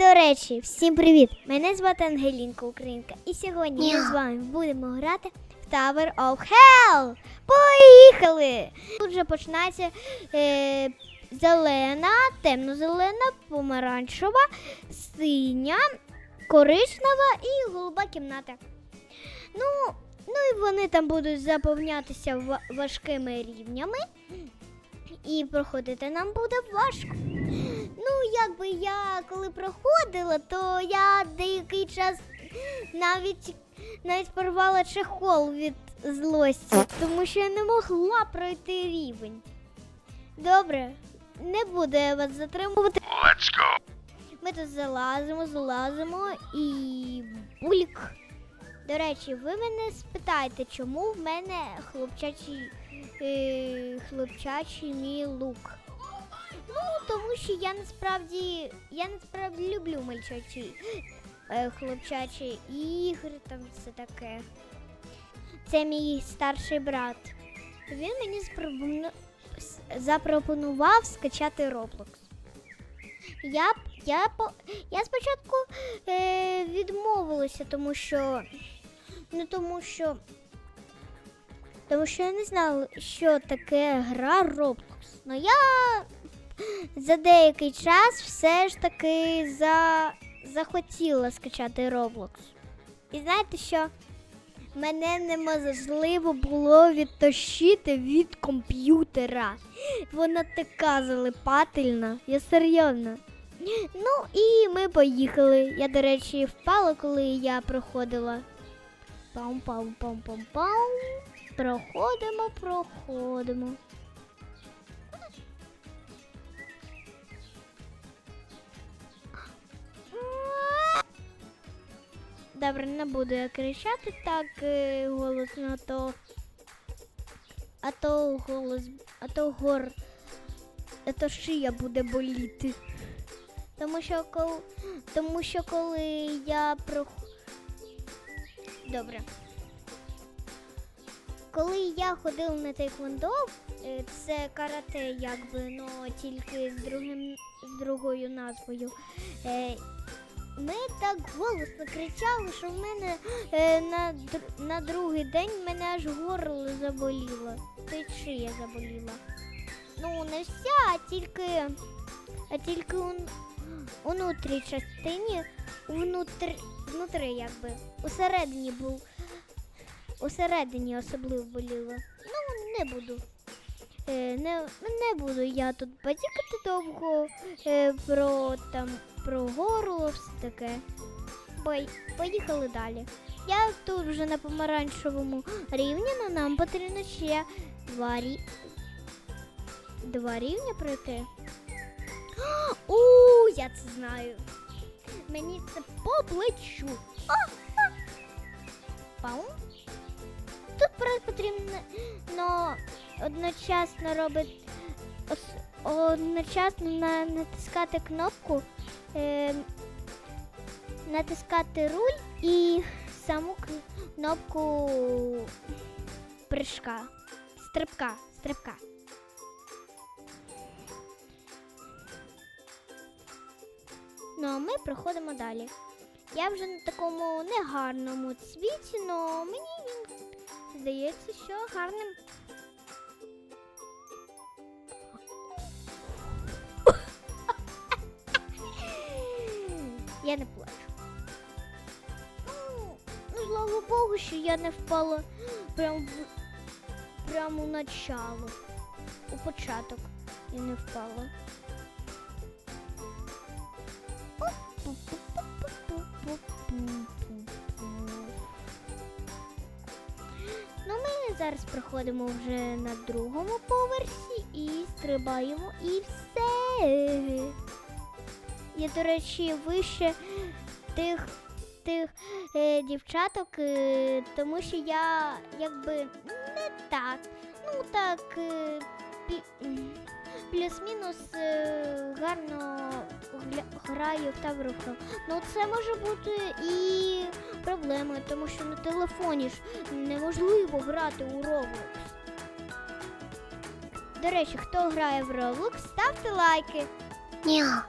До речі, всім привіт! Мене звати Ангелінка Українка, і сьогодні ми з вами будемо грати в Tower of Hell. Поїхали! Тут вже починається е, зелена, темно-зелена, помаранчева, синя, коричнева і голуба кімната. Ну, ну і вони там будуть заповнятися важкими рівнями. І проходити нам буде важко. Ну, якби я коли проходила, то я деякий час навіть навіть порвала чехол від злості, тому що я не могла пройти рівень. Добре, не буду я вас затримувати. Let's go. Ми тут залазимо, залазимо і бульк. До речі, ви мене спитаєте, чому в мене хлопчачий, е, хлопчачий мій лук. Ну, тому що я насправді я насправді люблю мальчачі е, хлопчачі ігри, там все таке. Це мій старший брат. Він мені запропонував скачати Roblox. Я, я, я спочатку е, відмовилася, тому що. Ну тому що. Тому що я не знала, що таке гра Roblox. Ну я за деякий час все ж таки за... захотіла скачати Roblox. І знаєте що? Мене неможливо було відтащити від комп'ютера. Вона така залипательна, я серйозно. Ну і ми поїхали. Я, до речі, впала, коли я проходила. Пам-пам-пам-пам-пам. Проходимо, проходимо. Добре, не буду я кричати так е, голосно, то. А то голос. А то гор. А то шия буде боліти. Тому що коли, тому що коли я про. Добре. Коли я ходила на тейквондо, е, це карате, якби, ну тільки з другим з другою назвою. Ми так голосно кричали, що в мене е, на, на другий день мене аж горло заболіло. Й шия заболіла. Ну, не вся, а тільки, а тільки у, внутрій частині, внутри, внутри якби. Усередині був. Усередині особливо боліло. Ну, не буду. Е, не, не буду я тут батікати довго е, про там про горло, все таке. Бой, поїхали далі. Я тут вже на помаранчевому рівні, але нам потрібно ще два, рі... два рівня пройти. У, я це знаю. Мені це по плечу. А, а. Пау. Тут потрібно но одночасно робити одночасно натискати кнопку, е, натискати руль і саму кнопку прыжка. Стрибка, стрибка. Ну, а ми проходимо далі. Я вже на такому негарному цвіті, але мені він здається, що гарним. Я не плачу. Ну, ну, слава Богу, що я не впала прям прямо у начало. У початок я не впала. Ну, ми зараз проходимо вже на другому поверсі і стрибаємо і все. Я, до речі, вище тих, тих е, дівчаток, е, тому що я якби не так. Ну так, е, плюс-мінус е, гарно граю в Tower. Ну це може бути і проблемою, тому що на телефоні ж неможливо грати у Roblox. До речі, хто грає в Roblox, ставте лайки. Ня.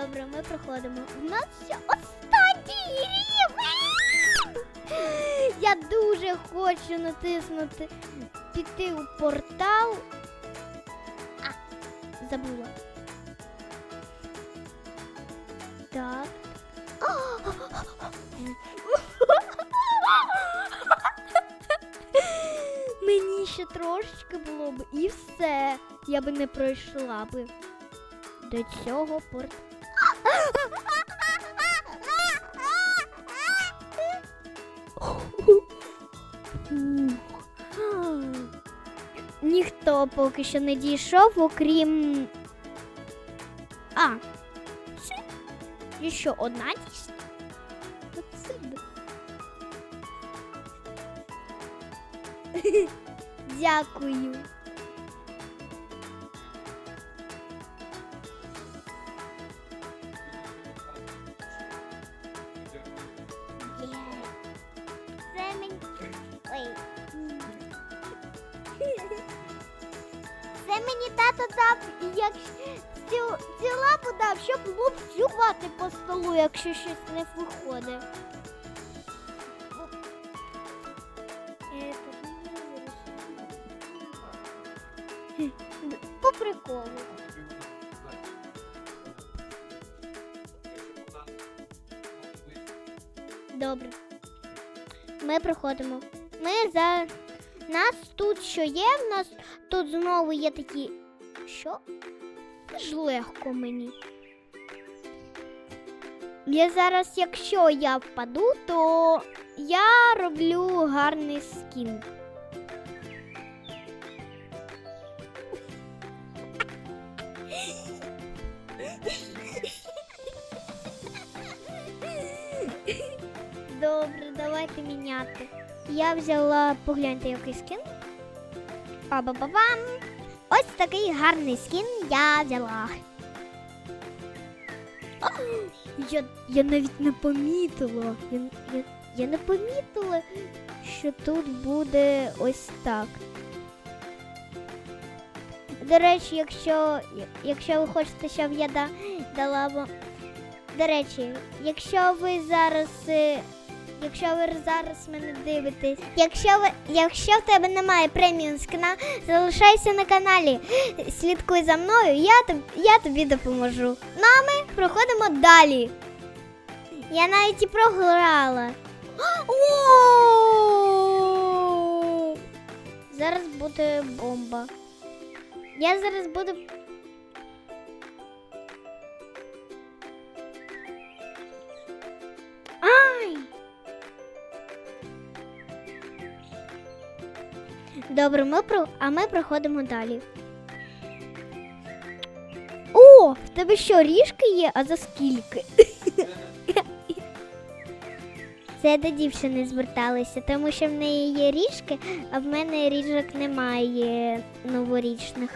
Добре, ми проходимо. У нас ще останній рівень! Я дуже хочу натиснути, піти у портал. А, забула. Так. Мені ще трошечки було б і все. Я би не пройшла би до цього порт. Ніхто поки що не дійшов, окрім. А. Це? Що, одна да. Дякую. Мені тато дав, як цю, цю лапу дав, щоб лупцювати по столу, якщо щось не виходить. Е, вирішила. По приколу. Добре. Ми проходимо. Ми за нас тут що є? В нас тут знову є такі. Що? Це ж легко мені. Я зараз, якщо я впаду, то я роблю гарний скін. Добре, давайте міняти. Я взяла, погляньте, який скін. Па-ба-ба-бам! Ось такий гарний скін я взяла. О, Я, я навіть не помітила. Я, я, я не помітила, що тут буде ось так. До речі, якщо, якщо ви хочете, щоб я да, дала вам. До речі, якщо ви зараз. Якщо ви зараз мене дивитесь, якщо ви, якщо в тебе немає преміум скина, залишайся на каналі, слідкуй за мною, я тобі, я тобі допоможу. Ну а ми проходимо далі. Я навіть і програла. Зараз буде бомба. Я зараз буду. Добре, ми про... а ми проходимо далі. О, в тебе що, ріжки є, а за скільки? Це до дівчини зверталися, тому що в неї є ріжки, а в мене ріжок немає новорічних.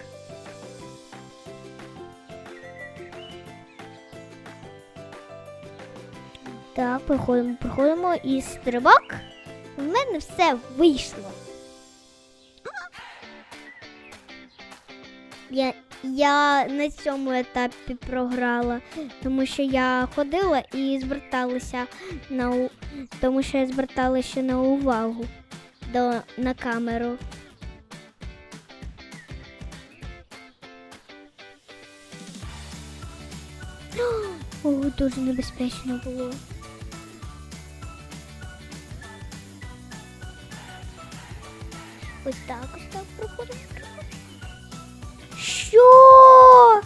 Так, проходимо, проходимо і стрибок. В мене все вийшло. Я, я на цьому етапі програла, тому що я ходила і зверталася на тому що я зверталася на увагу до на камеру. О, дуже небезпечно було. Ось так, ось так проходимо. Що?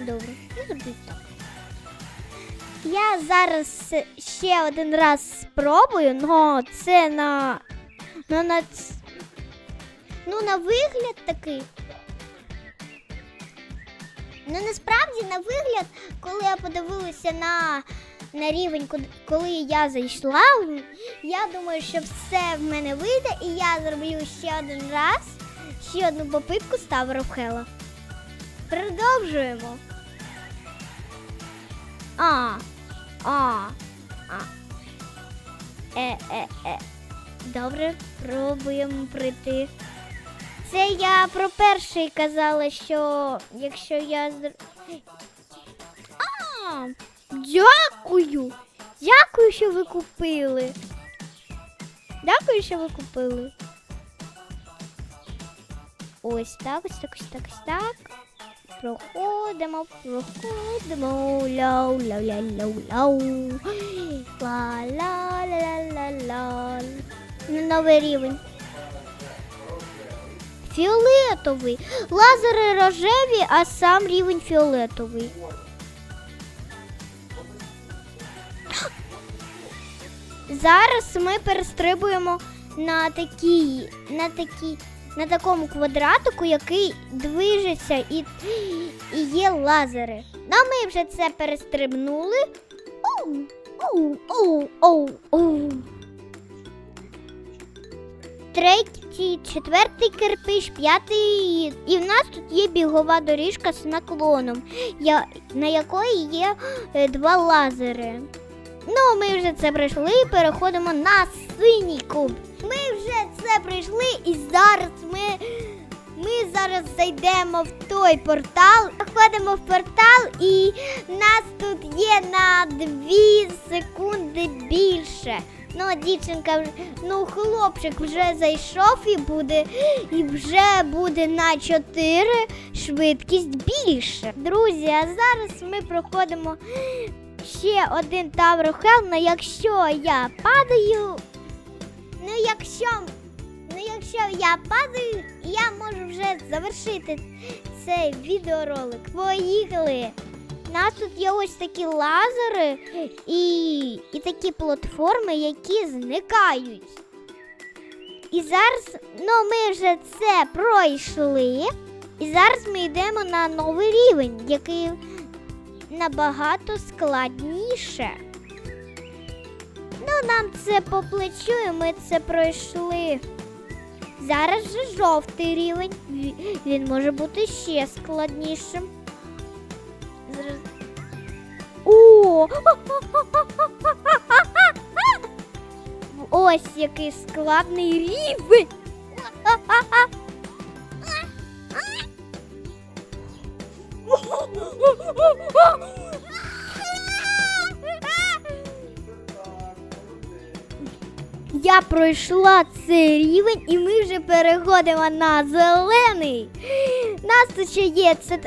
Добре, я зроблю так. Я зараз ще один раз спробую, але це на. Ну, на, ну, на вигляд такий. Ну, насправді, на вигляд, коли я подивилася на, на рівень, коли я зайшла, я думаю, що все в мене вийде, і я зроблю ще один раз, ще одну попитку ставу Робхела. Продовжуємо. А, а, а. Е, е, е. Добре, пробуємо прийти. Це я про перший казала, що якщо я зр- Дякую. Дякую, що ви купили. Дякую, що ви купили. Ось так, ось так, ось так, ось так. Проходимо, проходимо. Ляу, ляу, ляу, ляу, ляу. Ла, ла, ла, ла, ла. На новий рівень. Фіолетовий. Лазери рожеві, а сам рівень фіолетовий. Зараз ми перестрибуємо на такій, на такій, на такому квадратику, який движеться і, і є лазери. Ну, ми вже це перестрибнули. Оу, оу, оу, оу. Третій, четвертий кирпич, п'ятий. І в нас тут є бігова доріжка з наклоном, на якої є е, два лазери. Ну, ми вже це пройшли переходимо на синій куб. Ми вже це пройшли і зараз ми, ми зараз зайдемо в той портал, заходимо в портал і нас тут є на 2 секунди більше. Ну, дівчинка, ну хлопчик вже зайшов і буде, і вже буде на 4 швидкість більше. Друзі, а зараз ми проходимо ще один Tower of Hell, ну якщо я падаю, ну якщо, ну якщо я падаю, я можу вже завершити цей відеоролик. Поїхали! У нас тут є ось такі лазери і, і такі платформи, які зникають. І зараз, ну ми вже це пройшли. І зараз ми йдемо на новий рівень, який набагато складніше. Ну, нам це по плечу, і ми це пройшли. Зараз же жовтий рівень. Він може бути ще складнішим. Зараз... О! Ось який складний рівень. Я пройшла цей рівень і ми вже переходимо на зелений. Нас тут ще є це.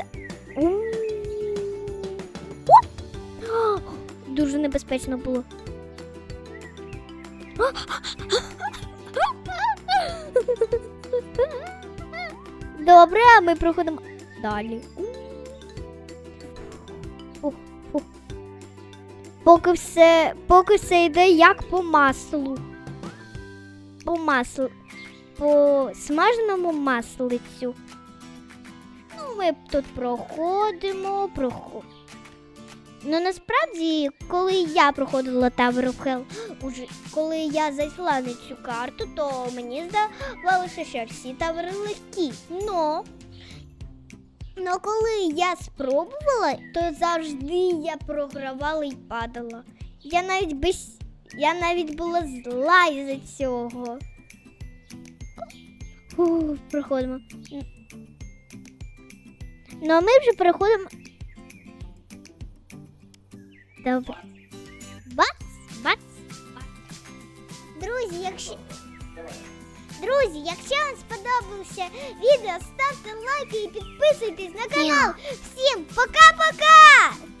Дуже небезпечно було. Добре, а ми проходимо далі. Поки все, поки все йде як по маслу. По маслу. По смаженому маслицю. Ну, ми тут проходимо, проходимо. Ну насправді, коли я проходила Tower уже коли я зайшла на цю карту, то мені здавалося, що всі тавери легкі. Но, но коли я спробувала, то завжди я програвала і падала. Я навіть без. Я навіть була зла із-за цього. Фу, проходимо. Ну а ми вже переходимо. Добре. Бац, бац, бац. Друзі, якщо. Друзі, якщо вам сподобався відео, ставте лайки і підписуйтесь на канал. Всім пока-пока!